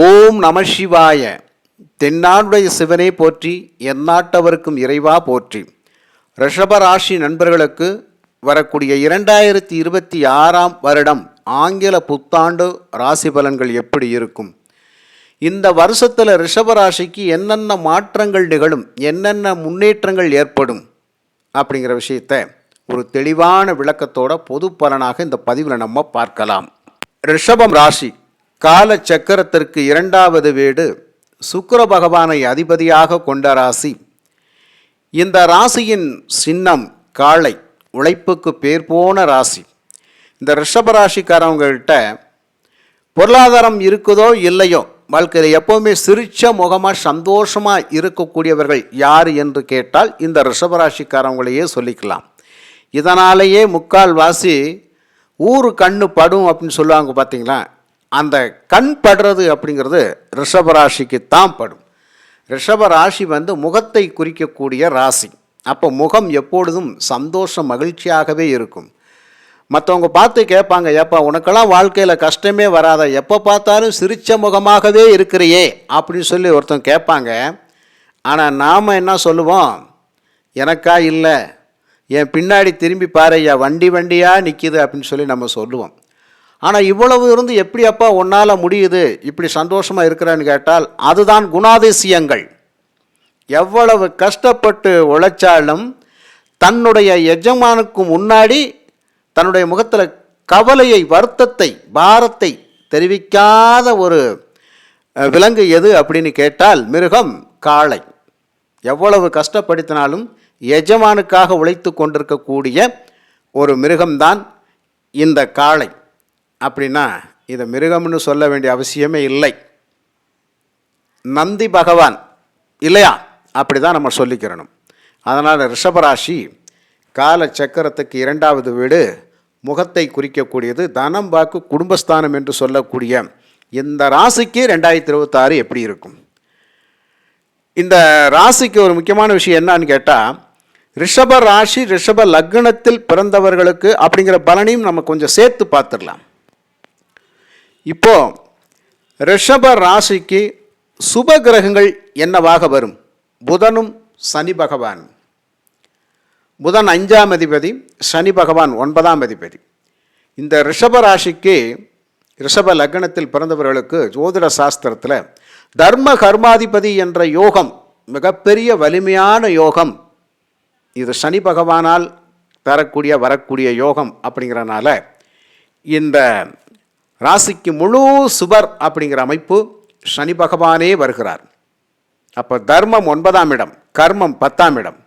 ஓம் நம சிவாய. தென்னாடுடைய சிவனே போற்றி எந்நாட்டவருக்கும் இறைவா போற்றி. ரிஷபராசி நண்பர்களுக்கு வரக்கூடிய இரண்டாயிரத்தி இருபத்தி ஆறாம் வருடம் ஆங்கில புத்தாண்டு ராசி பலன்கள் எப்படி இருக்கும்? இந்த வருஷத்தில் ரிஷபராசிக்கு என்னென்ன மாற்றங்கள் நிகழும் என்னென்ன முன்னேற்றங்கள் ஏற்படும் அப்படிங்கிற விஷயத்த ஒரு தெளிவான விளக்கத்தோட பொது பலனாக இந்த பதிவில் நம்ம பார்க்கலாம். ரிஷபம் ராசி கால சக்கரத்திற்கு இரண்டாவது வீடு சுக்கர பகவானை அதிபதியாக கொண்ட ராசி. இந்த ராசியின் சின்னம் காளை உழைப்புக்கு பேர் போன ராசி. இந்த ரிஷபராசிக்காரவங்கள்ட்ட பொருளாதாரம் இருக்குதோ இல்லையோ வாழ்க்கையில் எப்போவுமே சிரிச்ச முகமாக சந்தோஷமாக இருக்கக்கூடியவர்கள் யார் என்று கேட்டால் இந்த ரிஷபராசிக்காரவங்களையே சொல்லிக்கலாம். இதனாலேயே முக்கால் வாசி ஊர் கண்ணு படும் அப்படின்னு சொல்லுவாங்க பார்த்தீங்களா அந்த கண் படுறது அப்படிங்கிறது ரிஷபராசிக்கு தான் படும். ரிஷபராசி வந்து முகத்தை குறிக்கக்கூடிய ராசி. அப்போ முகம் எப்பொழுதும் சந்தோஷம் மகிழ்ச்சியாகவே இருக்கும். மற்றவங்க பார்த்து கேட்பாங்க ஏப்பா உனக்கெல்லாம் வாழ்க்கையில் கஷ்டமே வராத எப்போ பார்த்தாலும் சிரிச்ச முகமாகவே இருக்கிறியே அப்படின்னு சொல்லி ஒருத்தன் கேட்பாங்க. ஆனால் நாம் என்ன சொல்லுவோம்? எனக்கா இல்லை என் பின்னாடி திரும்பி பாருய்யா வண்டி வண்டியாக நிற்கிது அப்படின்னு சொல்லி நம்ம சொல்லுவோம். ஆனால் இவ்வளவு இருந்து எப்படி அப்பா உன்னால் முடியுது? இப்படி சந்தோஷமாக இருக்கிறான்னு கேட்டால் அதுதான் குணாதிசயங்கள். எவ்வளவு கஷ்டப்பட்டு உழைச்சாலும் தன்னுடைய எஜமானுக்கு முன்னாடி தன்னுடைய முகத்தில் கவலையை வருத்தத்தை பாரத்தை தெரிவிக்காத ஒரு விலங்கு எது அப்படின்னு கேட்டால் மிருகம் காளை. எவ்வளவு கஷ்டப்படுத்தினாலும் எஜமானுக்காக உழைத்து கொண்டிருக்கக்கூடிய ஒரு மிருகம்தான் இந்த காளை. அப்படின்னா இதை மிருகம்னு சொல்ல வேண்டிய அவசியமே இல்லை. நந்தி பகவான் இல்லையா? அப்படி தான் நம்ம சொல்லிக்கிறணும். அதனால் ரிஷபராசி கால சக்கரத்துக்கு இரண்டாவது வீடு முகத்தை குறிக்கக்கூடியது தனம் வாக்கு குடும்பஸ்தானம் என்று சொல்லக்கூடிய இந்த ராசிக்கு ரெண்டாயிரத்தி இருபத்தாறு எப்படி இருக்கும்? இந்த ராசிக்கு ஒரு முக்கியமான விஷயம் என்னான்னு கேட்டால் ரிஷப ராசி ரிஷப லக்னத்தில் பிறந்தவர்களுக்கு அப்படிங்கிற பலனையும் நம்ம கொஞ்சம் சேர்த்து பார்த்துடலாம். இப்போ ரிஷப ராசிக்கு சுப கிரகங்கள் என்னவாக வரும்? புதனும் சனி பகவான். புதன் அஞ்சாம் அதிபதி சனி பகவான் ஒன்பதாம் அதிபதி. இந்த ரிஷப ராசிக்கு ரிஷப லக்னத்தில் பிறந்தவர்களுக்கு ஜோதிட சாஸ்திரத்தில் தர்ம கர்மாதிபதி என்ற யோகம் மிகப்பெரிய வலிமையான யோகம். இது சனி பகவானால் தரக்கூடிய வரக்கூடிய யோகம் அப்படிங்கிறனால இந்த ராசிக்கு முழு சுபர் அப்படிங்கிற அமைப்பு சனி பகவானே வருகிறார். அப்போ தர்மம் ஒன்பதாம் இடம் கர்மம் பத்தாம் இடம்.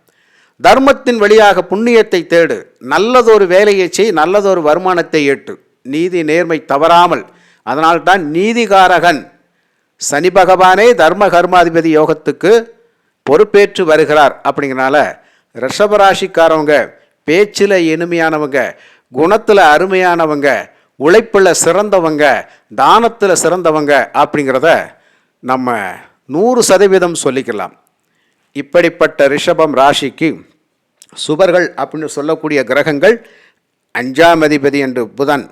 தர்மத்தின் வழியாக புண்ணியத்தை தேடு நல்லதொரு வேலையை செய் நல்லதொரு வருமானத்தை ஏட்டு நீதி நேர்மை தவறாமல் அதனால்தான் நீதிகாரகன் சனி பகவானே தர்ம கர்மாதிபதி யோகத்துக்கு பொறுப்பேற்று வருகிறார் அப்படிங்கிறனால ரிஷபராசிக்காரவங்க பேச்சில் இனிமையானவங்க குணத்தில் அருமையானவங்க உழைப்பில் சிறந்தவங்க தானத்தில் சிறந்தவங்க அப்படிங்கிறத நம்ம நூறு சதவீதம் சொல்லிக்கலாம். இப்படிப்பட்ட ரிஷபம் ராசிக்கு சுபர்கள் அப்படின்னு சொல்லக்கூடிய கிரகங்கள் அஞ்சாம் அதிபதி என்று புதன்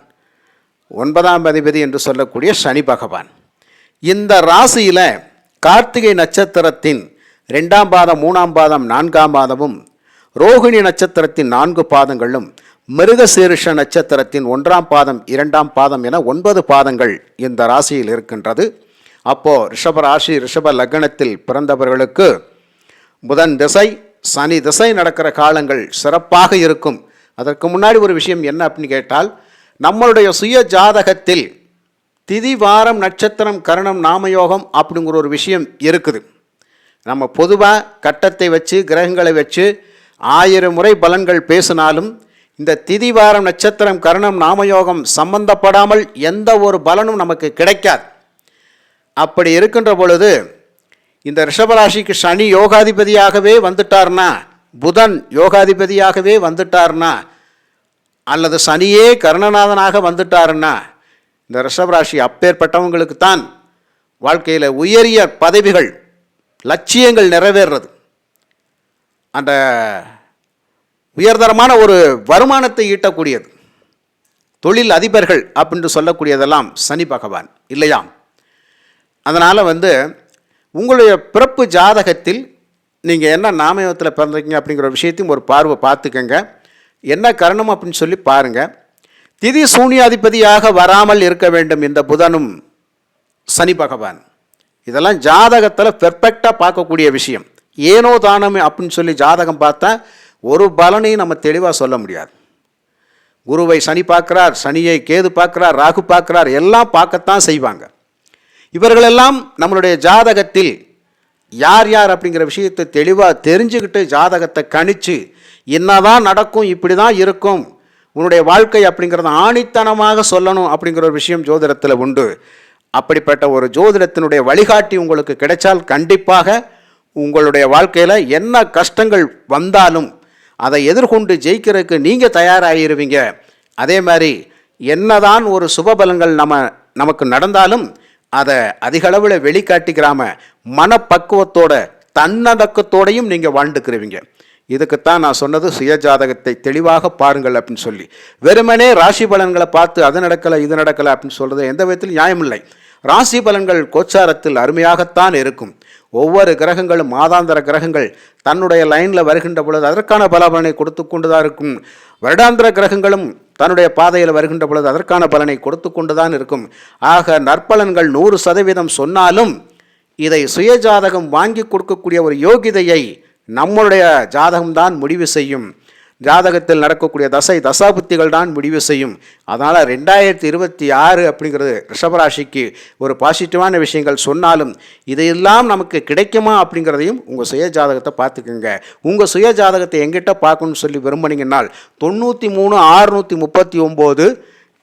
ஒன்பதாம் அதிபதி என்று சொல்லக்கூடிய சனி பகவான். இந்த ராசியில் கார்த்திகை நட்சத்திரத்தின் ரெண்டாம் பாதம் மூணாம் பாதம் நான்காம் பாதமும் ரோகிணி நட்சத்திரத்தின் நான்கு பாதங்களும் மிருகசீரிஷ நட்சத்திரத்தின் ஒன்றாம் பாதம் இரண்டாம் பாதம் என ஒன்பது பாதங்கள் இந்த ராசியில் இருக்கின்றது. அப்போ ரிஷப ராசி ரிஷப லக்னத்தில் பிறந்தவர்களுக்கு புதன் திசை சனி திசை நடக்கிற காலங்கள் சிறப்பாக இருக்கும். அதற்கு முன்னாடி ஒரு விஷயம் என்ன அப்படின்னு கேட்டால் நம்மளுடைய சுய ஜாதகத்தில் திதி வாரம் நட்சத்திரம் கரணம் நாமயோகம் அப்படிங்கிற ஒரு விஷயம் இருக்குது. நம்ம பொதுவாக கட்டத்தை வச்சு கிரகங்களை வச்சு ஆயிரம் முறை பலன்கள் பேசினாலும் இந்த திதி வாரம் நட்சத்திரம் கருணம் நாமயோகம் சம்பந்தப்படாமல் எந்த ஒரு பலனும் நமக்கு கிடைக்காது. அப்படி இருக்கின்ற பொழுது இந்த ரிஷபராசிக்கு சனி யோகாதிபதியாகவே வந்துட்டார்னா புதன் யோகாதிபதியாகவே வந்துட்டார்னா அல்லது சனியே கருணநாதனாக வந்துட்டாருன்னா இந்த ரிஷபராசி அப்பேற்பட்டவங்களுக்கு தான் வாழ்க்கையில் உயரிய பதவிகள் லட்சியங்கள் நிறைவேறுறது. அந்த உயர்தரமான ஒரு வருமானத்தை ஈட்டக்கூடியது. தொழில் அதிபர்கள் அப்படின்னு சொல்லக்கூடியதெல்லாம் சனி பகவான் இல்லையாம் அதனால் வந்து உங்களுடைய பிறப்பு ஜாதகத்தில் நீங்கள் என்ன நாமயத்தில் பிறந்திருக்கீங்க அப்படிங்கிற விஷயத்தையும் ஒரு பார்வை பார்த்துக்கங்க. என்ன கரணம் அப்படின்னு சொல்லி பாருங்கள் திதி சூனியாதிபதியாக வராமல் இருக்க வேண்டும் இந்த புதனும் சனி பகவான். இதெல்லாம் ஜாதகத்தில் பெர்ஃபெக்டாக பார்க்கக்கூடிய விஷயம். ஏனோ தானம் அப்படின்னு சொல்லி ஜாதகம் பார்த்தா ஒரு பலனையும் நம்ம தெளிவாக சொல்ல முடியாது. குருவை சனி பார்க்குறார் சனியை கேது பார்க்குறார் ராகு பார்க்குறார் எல்லாம் பார்க்கத்தான் செய்வாங்க. இவர்களெல்லாம் நம்மளுடைய ஜாதகத்தில் யார் யார் அப்படிங்கிற விஷயத்தை தெளிவாக தெரிஞ்சுக்கிட்டு ஜாதகத்தை கணித்து என்னதான் நடக்கும் இப்படி தான் இருக்கும் உன்னுடைய வாழ்க்கை அப்படிங்கிறத ஆணித்தனமாக சொல்லணும் அப்படிங்கிற ஒரு விஷயம் ஜோதிடத்தில் உண்டு. அப்படிப்பட்ட ஒரு ஜோதிடத்தினுடைய வழிகாட்டி உங்களுக்கு கிடைச்சால் கண்டிப்பாக உங்களுடைய வாழ்க்கையில் என்ன கஷ்டங்கள் வந்தாலும் அதை எதிர்கொண்டு ஜெயிக்கிறதுக்கு நீங்கள் தயாராகிருவீங்க. அதே மாதிரி என்னதான் ஒரு சுபபலங்கள் நம்ம நமக்கு நடந்தாலும் அதை அதிகளவில் வெளிக்காட்டிக்கிறாம மனப்பக்குவத்தோட தன்னடக்கத்தோடையும் நீங்கள் வாழ்ந்துக்கிறவீங்க இதுக்குத்தான் நான் சொன்னது சுயஜாதகத்தை தெளிவாக பாருங்கள் அப்படின்னு சொல்லி. வெறுமனே ராசி பலன்களை பார்த்து அது நடக்கலை இது நடக்கலை அப்படின்னு சொல்கிறது எந்த விதத்திலும் நியாயமில்லை. ராசி பலன்கள் கோச்சாரத்தில் அருமையாகத்தான் இருக்கும். ஒவ்வொரு கிரகங்களும் மாதாந்திர கிரகங்கள் தன்னுடைய லைனில் வருகின்ற பொழுது அதற்கான பலபலனை கொடுத்து கொண்டு தான் இருக்கும். வருடாந்திர கிரகங்களும் தன்னுடைய பாதையில் வருகின்ற பொழுது அதற்கான பலனை கொடுத்து கொண்டு தான் இருக்கும். ஆக நற்பலன்கள் நூறு சதவீதம் சொன்னாலும் இதை சுயஜாதகம் வாங்கி கொடுக்கக்கூடிய ஒரு யோகிதையை நம்மளுடைய ஜாதகம்தான் முடிவு செய்யும். ஜாதகத்தில் நடக்கக்கூடிய தசை தசாபுத்திகள் தான் முடிவு செய்யும். அதனால் ரெண்டாயிரத்தி இருபத்தி ஆறு அப்படிங்கிறது ரிஷபராசிக்கு ஒரு பாசிட்டிவான விஷயங்கள் சொன்னாலும் இதையெல்லாம் நமக்கு கிடைக்குமா அப்படிங்கிறதையும் உங்கள் சுய ஜாதகத்தை பார்த்துக்குங்க. உங்கள் சுய ஜாதகத்தை எங்கிட்ட பார்க்கணும்னு சொல்லி விரும்புனீங்கன்னால் தொண்ணூற்றி மூணு ஆறுநூற்றி முப்பத்தி ஒம்பது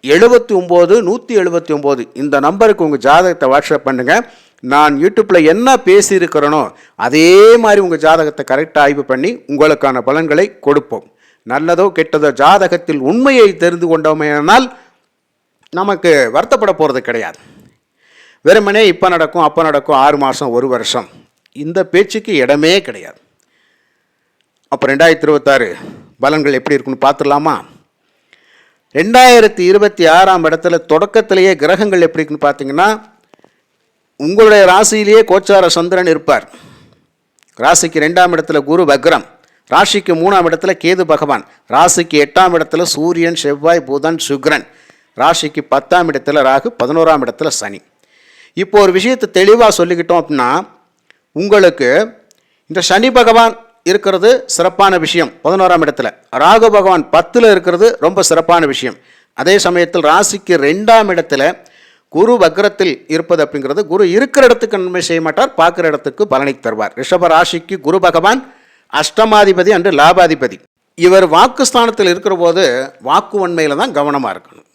எழுபத்தி ஒம்பது நூற்றி எழுபத்தி ஒம்பது இந்த நம்பருக்கு உங்கள் ஜாதகத்தை வாட்ஸ்அப் பண்ணுங்கள் நான் யூடியூப்பில் என்ன பேசியிருக்கிறேனோ அதே மாதிரி உங்கள் ஜாதகத்தை கரெக்டாக ஆய்வு பண்ணி உங்களுக்கான பலன்களை கொடுப்போம். நல்லதோ கெட்டதோ ஜாதகத்தில் உண்மையை தெரிந்து கொண்டோமேனால் நமக்கு வருத்தப்பட போகிறது கிடையாது. வெறுமனே இப்போ நடக்கும் அப்போ நடக்கும் ஆறு மாதம் ஒரு வருஷம். இந்த பேச்சுக்கு இடமே கிடையாது. அப்போ ரெண்டாயிரத்தி இருபத்தாறு பலன்கள் எப்படி இருக்குன்னு பார்த்துடலாமா? ரெண்டாயிரத்தி இருபத்தி ஆறாம் இடத்துல தொடக்கத்திலேயே கிரகங்கள் எப்படி இருக்குன்னு பார்த்தீங்கன்னா உங்களுடைய ராசியிலேயே கோச்சார சந்திரன் இருப்பார். ராசிக்கு ரெண்டாம் இடத்துல குரு வக்ரம். ராசிக்கு மூணாம் இடத்துல கேது பகவான். ராசிக்கு எட்டாம் இடத்துல சூரியன் செவ்வாய் புதன் சுக்ரன். ராசிக்கு பத்தாம் இடத்துல ராகு பதினோராம் இடத்துல சனி. இப்போ ஒரு விஷயத்தை தெளிவாக சொல்லிக்கிட்டோம் அப்படின்னா உங்களுக்கு இந்த சனி பகவான் இருக்கிறது சிறப்பான விஷயம் பதினோராம் இடத்துல. ராகு பகவான் பத்தில் இருக்கிறது ரொம்ப சிறப்பான விஷயம். அதே சமயத்தில் ராசிக்கு ரெண்டாம் இடத்துல குரு வக்ரத்தில் இருப்பது அப்படிங்கிறது குரு இருக்கிற இடத்துக்கு நன்மை செய்ய மாட்டார் பார்க்குற இடத்துக்கு பலனை தருவார். ரிஷப ராசிக்கு குரு பகவான் அஷ்டமாதிபதி அன்று லாபாதிபதி. இவர் வாக்குஸ்தானத்தில் இருக்கிற போது வாக்கு உண்மையில் தான் கவனமாக இருக்கணும்.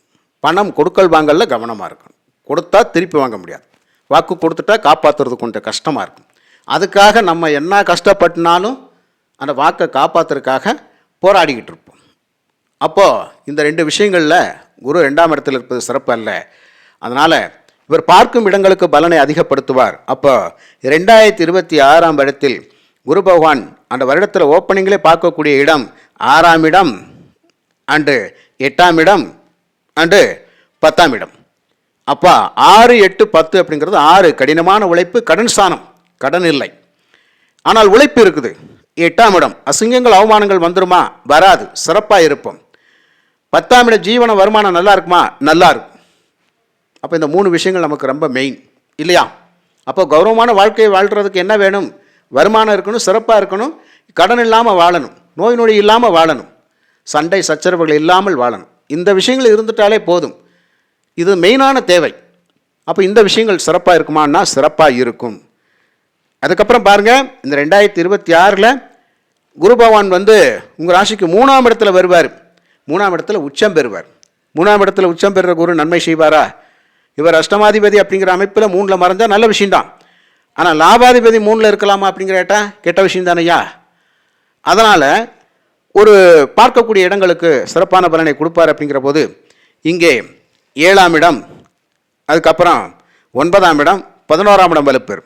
பணம் கொடுக்கல் வாங்கலில் கவனமாக இருக்கணும். கொடுத்தா திருப்பி வாங்க முடியாது. வாக்கு கொடுத்துட்டா காப்பாற்றுறது கொஞ்சம் கஷ்டமாக இருக்கும். அதுக்காக நம்ம என்ன கஷ்டப்பட்டுனாலும் அந்த வாக்கை காப்பாற்றுறதுக்காக போராடிக்கிட்டு இருப்போம். அப்போது இந்த ரெண்டு விஷயங்களில் குரு ரெண்டாம் இடத்தில் இருப்பது சிறப்பு அல்ல. அதனால் இவர் பார்க்கும் இடங்களுக்கு பலனை அதிகப்படுத்துவார். அப்போ ரெண்டாயிரத்தி இருபத்தி ஆறாம் இடத்தில் குரு பகவான் அந்த வருடத்தில் ஓப்பனிங்கிலே பார்க்கக்கூடிய இடம் ஆறாம் இடம் அண்டு எட்டாம் இடம் அண்டு பத்தாம் இடம். அப்பா ஆறு எட்டு பத்து அப்படிங்கிறது ஆறு. கடினமான உழைப்பு கடன் ஸ்தானம். கடன் இல்லை. ஆனால் உழைப்பு இருக்குது. எட்டாம் இடம். அசிங்கங்கள் அவமானங்கள் வந்துருமா? வராது. சிறப்பாக இருப்போம். பத்தாம் இடம் ஜீவன வருமானம் நல்லா இருக்குமா? நல்லா இருக்கும். அப்போ இந்த மூணு விஷயங்கள் நமக்கு ரொம்ப மெயின் இல்லையா? அப்போ கௌரவமான வாழ்க்கையை வாழ்கிறதுக்கு என்ன வேணும்? வருமானம் இருக்கணும் சிறப்பாக இருக்கணும் கடன் இல்லாமல் வாழணும் நோய் நொடி இல்லாமல் வாழணும் சண்டை சச்சரவுகள் இல்லாமல் வாழணும். இந்த விஷயங்கள் இருந்துட்டாலே போதும். இது மெயினான தேவை. அப்போ இந்த விஷயங்கள் சிறப்பாக இருக்குமான்னா சிறப்பாக இருக்கும். அதுக்கப்புறம் பாருங்கள் இந்த ரெண்டாயிரத்தி இருபத்தி ஆறில் குரு பகவான் வந்து உங்கள் ராசிக்கு மூணாம் இடத்துல வருவார். மூணாம் இடத்துல உச்சம் பெறுவார். மூணாம் இடத்துல உச்சம் பெறுற குரு நன்மை செய்வாரா? இவர் அஷ்டமாதிபதி அப்படிங்கிற அமைப்பில் மூணில் மறைஞ்சால் நல்ல விஷயம்தான். ஆனால் லாபாதிபதி மூணில் இருக்கலாமா அப்படிங்கிற கேட்டா கெட்ட விஷயம் தானையா அதனால் ஒரு பார்க்கக்கூடிய இடங்களுக்கு சிறப்பான பலனை கொடுப்பார் அப்படிங்கிற போது இங்கே ஏழாம் இடம் அதுக்கப்புறம் ஒன்பதாம் இடம் பதினோராம் இடம் வலுப்பெறு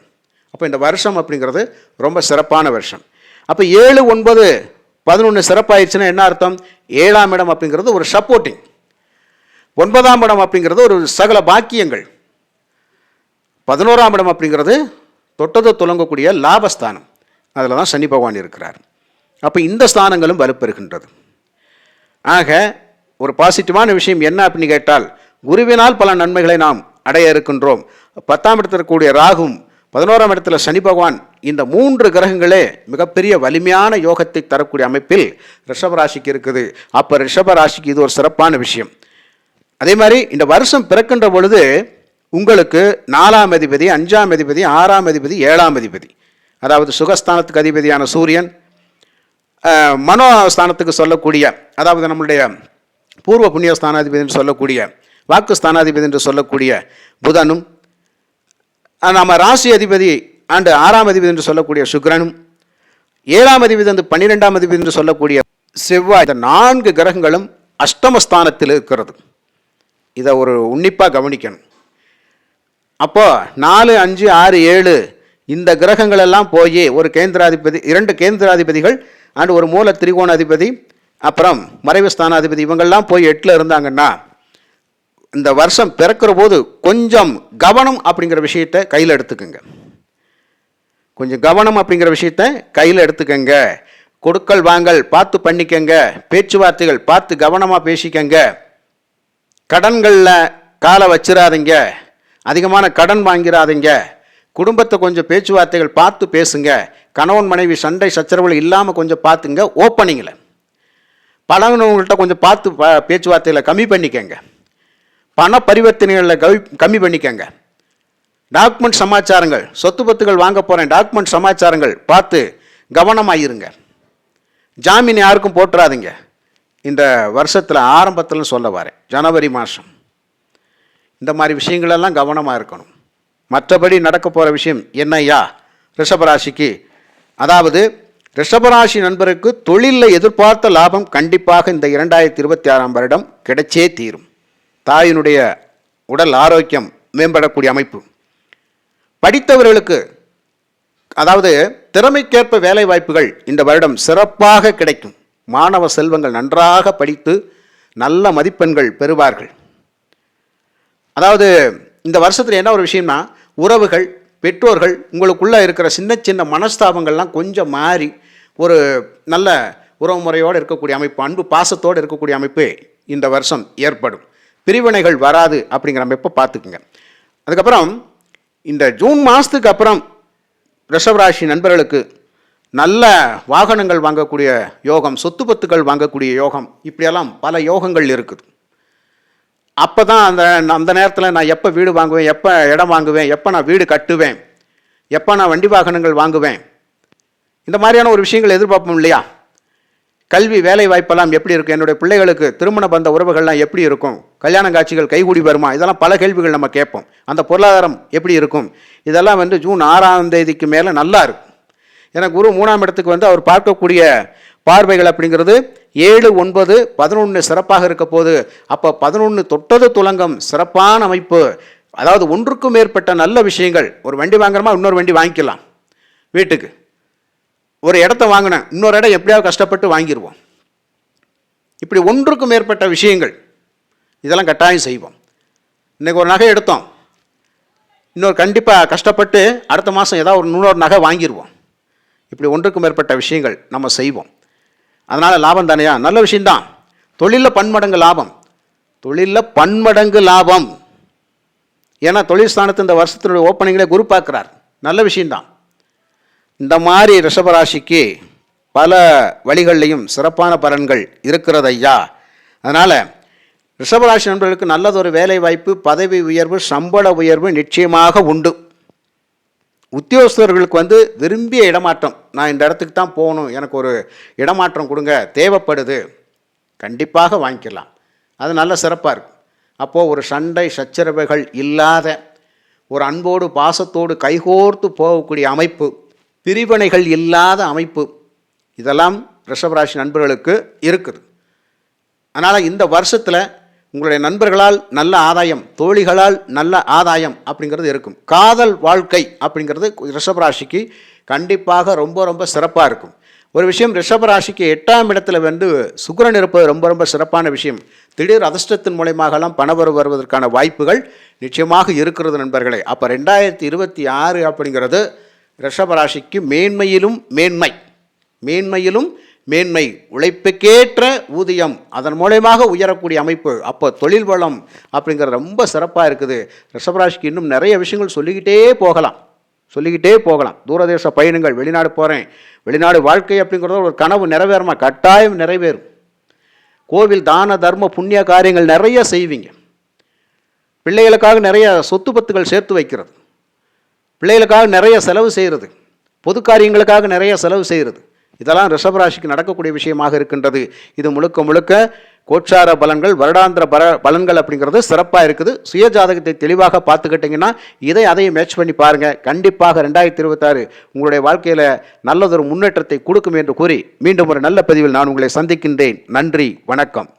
அப்போ இந்த வருஷம் அப்படிங்கிறது ரொம்ப சிறப்பான வருஷம். அப்போ ஏழு ஒன்பது பதினொன்று சிறப்பாயிருச்சுன்னா என்ன அர்த்தம்? ஏழாம் இடம் அப்படிங்கிறது ஒரு சப்போர்ட்டிங் ஒன்பதாம் இடம் அப்படிங்கிறது ஒரு சகல பாக்கியங்கள். பதினோராம் இடம் அப்படிங்கிறது தொட்டதை துலங்கக்கூடிய லாபஸ்தானம். அதில் தான் சனி பகவான் இருக்கிறார். அப்போ இந்த ஸ்தானங்களும் வலுப்பெறுகின்றது. ஆக ஒரு பாசிட்டிவான விஷயம் என்ன அப்படின்னு கேட்டால் குருவினால் பல நன்மைகளை நாம் அடைய இருக்கின்றோம். பத்தாம் இடத்தில் இருக்கக்கூடிய ராகும் பதினோராம் இடத்துல சனி பகவான் இந்த மூன்று கிரகங்களே மிகப்பெரிய வலிமையான யோகத்தை தரக்கூடிய அமைப்பில் ரிஷபராசிக்கு இருக்குது. அப்போ ரிஷபராசிக்கு இது ஒரு சிறப்பான விஷயம். அதே மாதிரி இந்த வருஷம் பிறக்கின்ற பொழுது உங்களுக்கு நாலாம் அதிபதி அஞ்சாம் அதிபதி ஆறாம் அதிபதி ஏழாம் அதிபதி. அதாவது சுகஸ்தானத்துக்கு அதிபதியான சூரியன் மனோஸ்தானத்துக்கு சொல்லக்கூடிய அதாவது நம்மளுடைய பூர்வ புண்ணிய ஸ்தானாதிபதி என்று சொல்லக்கூடிய வாக்கு ஸ்தானாதிபதி என்று சொல்லக்கூடிய புதனும் நம்ம ராசி அதிபதி அண்டு ஆறாம் அதிபதி என்று சொல்லக்கூடிய சுக்ரனும் ஏழாம் அதிபதி வந்து பன்னிரெண்டாம் அதிபதி என்று சொல்லக்கூடிய செவ்வாய் இந்த நான்கு கிரகங்களும் அஷ்டமஸ்தானத்தில் இருக்கிறது. இதை ஒரு உன்னிப்பாக கவனிக்கணும். அப்போது நாலு அஞ்சு ஆறு ஏழு இந்த கிரகங்கள் எல்லாம் போய் ஒரு கேந்திராதிபதி இரண்டு கேந்திராதிபதிகள் அண்ட் ஒரு மூல திரிகோணாதிபதி அப்புறம் மறைவு ஸ்தானாதிபதி இவங்கள்லாம் போய் எட்டில் இருந்தாங்கன்னா இந்த வருஷம் பிறக்கிற போது கொஞ்சம் கவனம் அப்படிங்கிற விஷயத்தை கையில் எடுத்துக்கோங்க. கொஞ்சம் கவனம் அப்படிங்கிற விஷயத்த கையில் எடுத்துக்கோங்க. கொடுக்கல் வாங்கல் பார்த்து பண்ணிக்கங்க. பேச்சுவார்த்தைகள் பார்த்து கவனமாக பேசிக்கங்க. கடன்களில் காலை வச்சிடாதீங்க அதிகமான கடன் வாங்கிடாதீங்க குடும்பத்தை கொஞ்சம் பேச்சுவார்த்தைகள் பார்த்து பேசுங்க. கணவன் மனைவி சண்டை சச்சரவுகள் இல்லாமல் கொஞ்சம் பார்த்துங்க. ஓப்பனிங்கில் பழகினவங்கள்ட்ட கொஞ்சம் பார்த்து ப- பேச்சுவார்த்தைகளை கம்மி பண்ணிக்கங்க. பண பரிவர்த்தனைகளில் கவி கம்மி பண்ணிக்கங்க. டாக்குமெண்ட் சமாச்சாரங்கள் சொத்து பத்துகள் வாங்க போகிறேன் டாக்குமெண்ட் சமாச்சாரங்கள் பார்த்து கவனமாக ஜாமீன் யாருக்கும் போட்டுறாதீங்க இந்த வருஷத்தில் ஆரம்பத்தில் சொல்ல வரேன். ஜனவரி மாதம் இந்த மாதிரி விஷயங்களெல்லாம் கவனமாக இருக்கணும். மற்றபடி நடக்க போகிற விஷயம் என்னய்யா? ரிஷபராசிக்கு. அதாவது ரிஷபராசி நண்பருக்கு தொழிலில் எதிர்பார்த்த லாபம் கண்டிப்பாக இந்த இரண்டாயிரத்தி இருபத்தி ஆறாம் வருடம் கிடைச்சே தீரும். தாயினுடைய உடல் ஆரோக்கியம் மேம்படக்கூடிய அமைப்பு. படித்தவர்களுக்கு அதாவது திறமைக்கேற்ப வேலை வாய்ப்புகள் இந்த வருடம் சிறப்பாக கிடைக்கும். மாணவ செல்வங்கள் நன்றாக படித்து நல்ல மதிப்பெண்கள் பெறுவார்கள். அதாவது இந்த வருஷத்தில் என்ன ஒரு விஷயம்னா உறவுகள் பெற்றோர்கள் உங்களுக்குள்ளே இருக்கிற சின்ன சின்ன மனஸ்தாபங்கள்லாம் கொஞ்சம் மாறி ஒரு நல்ல உறவு முறையோடு இருக்கக்கூடிய அமைப்பு அன்பு பாசத்தோடு இருக்கக்கூடிய அமைப்பு இந்த வருஷம் ஏற்படும். பிரிவினைகள் வராது அப்படிங்கிற அமைப்பை பார்த்துக்குங்க. அதுக்கப்புறம் இந்த ஜூன் மாதத்துக்கு அப்புறம் ரிஷபராசி நண்பர்களுக்கு நல்ல வாகனங்கள் வாங்கக்கூடிய யோகம் சொத்து பத்துக்கள் வாங்கக்கூடிய யோகம் இப்படியெல்லாம் பல யோகங்கள் இருக்குது. அப்போ தான் அந்த அந்த நேரத்தில் நான் எப்போ வீடு வாங்குவேன் எப்போ இடம் வாங்குவேன் எப்போ நான் வீடு கட்டுவேன் எப்போ நான் வண்டி வாகனங்கள் வாங்குவேன்? இந்த மாதிரியான ஒரு விஷயங்கள் எதிர்பார்ப்போம் இல்லையா? கல்வி வேலை வாய்ப்பெல்லாம் எப்படி இருக்கும்? என்னுடைய பிள்ளைகளுக்கு திருமண பந்த உறவுகள்லாம் எப்படி இருக்கும்? கல்யாண காட்சிகள் கைகூடி வருமா? இதெல்லாம் பல கேள்விகள் நம்ம கேட்போம். அந்த பொருளாதாரம் எப்படி இருக்கும்? இதெல்லாம் வந்து ஜூன் ஆறாம் தேதிக்கு மேலே நல்லா இருக்கும். ஏன்னா குரு மூணாம் இடத்துக்கு வந்து அவர் பார்க்கக்கூடிய பார்வைகள் அப்படிங்கிறது ஏழு ஒன்பது பதினொன்று சிறப்பாக இருக்க போது அப்போ பதினொன்று தொட்டது துலங்கம் சிறப்பான அமைப்பு. அதாவது ஒன்றுக்கும் மேற்பட்ட நல்ல விஷயங்கள். ஒரு வண்டி வாங்குறோமா இன்னொரு வண்டி வாங்கிக்கலாம். வீட்டுக்கு. ஒரு இடத்த வாங்கினேன் இன்னொரு இடம் எப்படியாவது கஷ்டப்பட்டு வாங்கிடுவோம் இப்படி ஒன்றுக்கும் மேற்பட்ட விஷயங்கள். இதெல்லாம் கட்டாயம் செய்வோம். இன்றைக்கி ஒரு நகை எடுத்தோம். இன்னொரு கண்டிப்பாக கஷ்டப்பட்டு அடுத்த மாதம் ஏதாவது ஒரு இன்னொரு நகை வாங்கிடுவோம் இப்படி ஒன்றுக்கும் மேற்பட்ட விஷயங்கள் நம்ம செய்வோம். அதனால் லாபம் தானையா? நல்ல விஷயந்தான் தொழிலில் பன்மடங்கு லாபம். தொழிலில் பன்மடங்கு லாபம். ஏன்னா தொழில் ஸ்தானத்து இந்த வருஷத்தினுடைய ஓப்பனிங்களே குரு பார்க்குறார். நல்ல விஷயந்தான் இந்த மாதிரி ரிஷபராசிக்கு பல வழிகள்லையும் சிறப்பான பலன்கள் இருக்கிறது ஐயா அதனால் ரிஷபராசி நண்பர்களுக்கு நல்லதொரு வேலை வாய்ப்பு பதவி உயர்வு சம்பள உயர்வு நிச்சயமாக உண்டு. உத்தியோகஸ்தர்களுக்கு வந்து விரும்பிய இடமாற்றம். நான் இந்த இடத்துக்கு தான் போகணும். எனக்கு ஒரு இடமாற்றம் கொடுங்க. தேவைப்படுது. கண்டிப்பாக வாங்கிக்கலாம். அது நல்ல சிறப்பாக இருக்கும் அப்போது ஒரு சண்டை சச்சரவுகள் இல்லாத ஒரு அன்போடு பாசத்தோடு கைகோர்த்து போகக்கூடிய அமைப்பு பிரிவினைகள் இல்லாத அமைப்பு இதெல்லாம் ரிஷபராசி நண்பர்களுக்கு இருக்குது. அதனால் இந்த வருஷத்தில் உங்களுடைய நண்பர்களால் நல்ல ஆதாயம் தோழிகளால் நல்ல ஆதாயம் அப்படிங்கிறது இருக்கும். காதல் வாழ்க்கை அப்படிங்கிறது ரிஷபராசிக்கு கண்டிப்பாக ரொம்ப ரொம்ப சிறப்பாக இருக்கும். ஒரு விஷயம் ரிஷபராசிக்கு எட்டாம் இடத்துல வந்து சுக்கரன் இருப்பது ரொம்ப ரொம்ப சிறப்பான விஷயம். திடீர் அதிர்ஷ்டத்தின் மூலயமாகலாம் பணவரவு வருவதற்கான வாய்ப்புகள் நிச்சயமாக இருக்கிறது நண்பர்களே. அப்போ ரெண்டாயிரத்தி இருபத்தி ஆறு அப்படிங்கிறது ரிஷபராசிக்கு மேன்மையிலும் மேன்மை. மேன்மையிலும் மேன்மை உழைப்புக்கேற்ற ஊதியம் அதன் மூலயமாக உயரக்கூடிய அமைப்பு அப்போ தொழில் வளம் அப்படிங்கிறது ரொம்ப சிறப்பாக இருக்குது. ரிஷபராசிக்கு இன்னும் நிறைய விஷயங்கள் சொல்லிக்கிட்டே போகலாம். சொல்லிக்கிட்டே போகலாம். தூரதேச பயணங்கள் வெளிநாடு போகிறேன் வெளிநாடு வாழ்க்கை அப்படிங்கிறது ஒரு கனவு நிறைவேறுமா? கட்டாயம் நிறைவேறும். கோவில் தான தர்ம புண்ணிய காரியங்கள் நிறைய செய்வீங்க. பிள்ளைகளுக்காக நிறைய சொத்து பத்துகள் சேர்த்து வைக்கிறது. பிள்ளைகளுக்காக நிறைய செலவு செய்கிறது. பொது காரியங்களுக்காக நிறைய செலவு செய்கிறது. இதெல்லாம் ரிஷபராசிக்கு நடக்கக்கூடிய விஷயமாக இருக்கின்றது. இது முழுக்க முழுக்க கோச்சார பலன்கள் வருடாந்திர பல பலன்கள் அப்படிங்கிறது சிறப்பாக இருக்குது. சுய ஜாதகத்தை தெளிவாக பார்த்துக்கிட்டிங்கன்னா இதை அதையும் மேட்ச் பண்ணி பாருங்கள் கண்டிப்பாக ரெண்டாயிரத்தி இருபத்தாறு உங்களுடைய வாழ்க்கையில் நல்லதொரு முன்னேற்றத்தை கொடுக்கும் என்று கூறி மீண்டும் ஒரு நல்ல பதிவில் நான் உங்களை சந்திக்கின்றேன். நன்றி வணக்கம்.